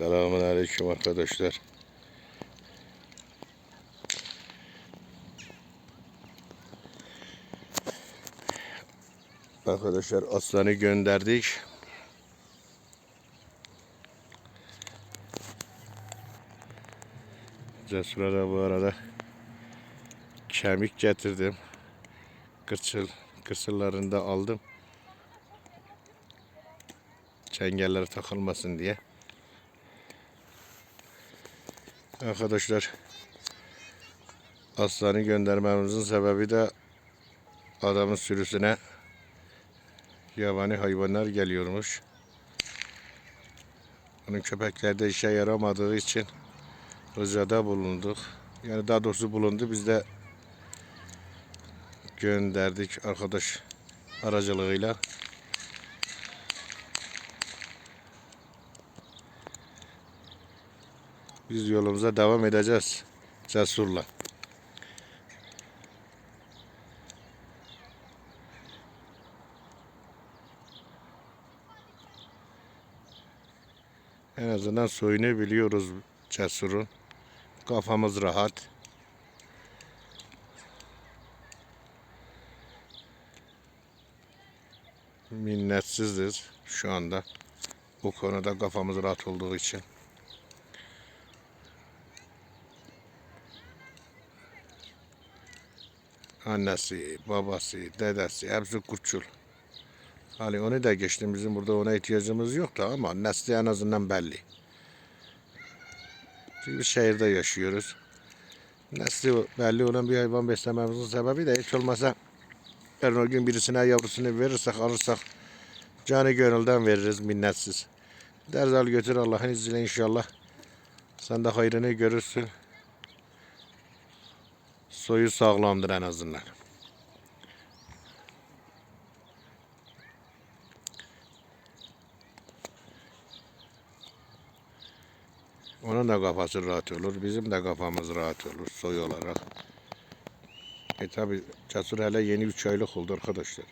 Selamun Aleyküm arkadaşlar. Arkadaşlar aslanı gönderdik. Cesur'a da bu arada kemik getirdim. Kırçıl, kırçıllarını da aldım. Çengelleri takılmasın diye. Arkadaşlar aslanı göndermemizin sebebi de adamın sürüsüne yabani hayvanlar geliyormuş. Onun köpeklerde işe yaramadığı için ricada bulunduk. Yani daha doğrusu bulundu. Biz de gönderdik arkadaş aracılığıyla. Biz yolumuza devam edeceğiz. Cesur'la. En azından soyunu biliyoruz Cesur'un. Kafamız rahat. Minnetsiziz şu anda. Bu konuda kafamız rahat olduğu için. Annesi, babası, dedesi hepsi kurtçul. Hani onu da geçtim. Bizim burada ona ihtiyacımız yoktu ama nesli en azından belli. Biz şehirde yaşıyoruz. Nesli belli olan bir hayvan beslememizin sebebi de hiç olmasa yarın o gün birisine yavrusunu verirsek alırsak canı gönülden veririz minnetsiz. Ders al götür Allah'ın izniyle inşallah. Sen de hayrını görürsün. Soyu sağlamdır en azından. Onun da kafası rahat olur. Bizim de kafamız rahat olur soy olarak. E tabi Cesur hele yeni 3 aylık oldu arkadaşlar.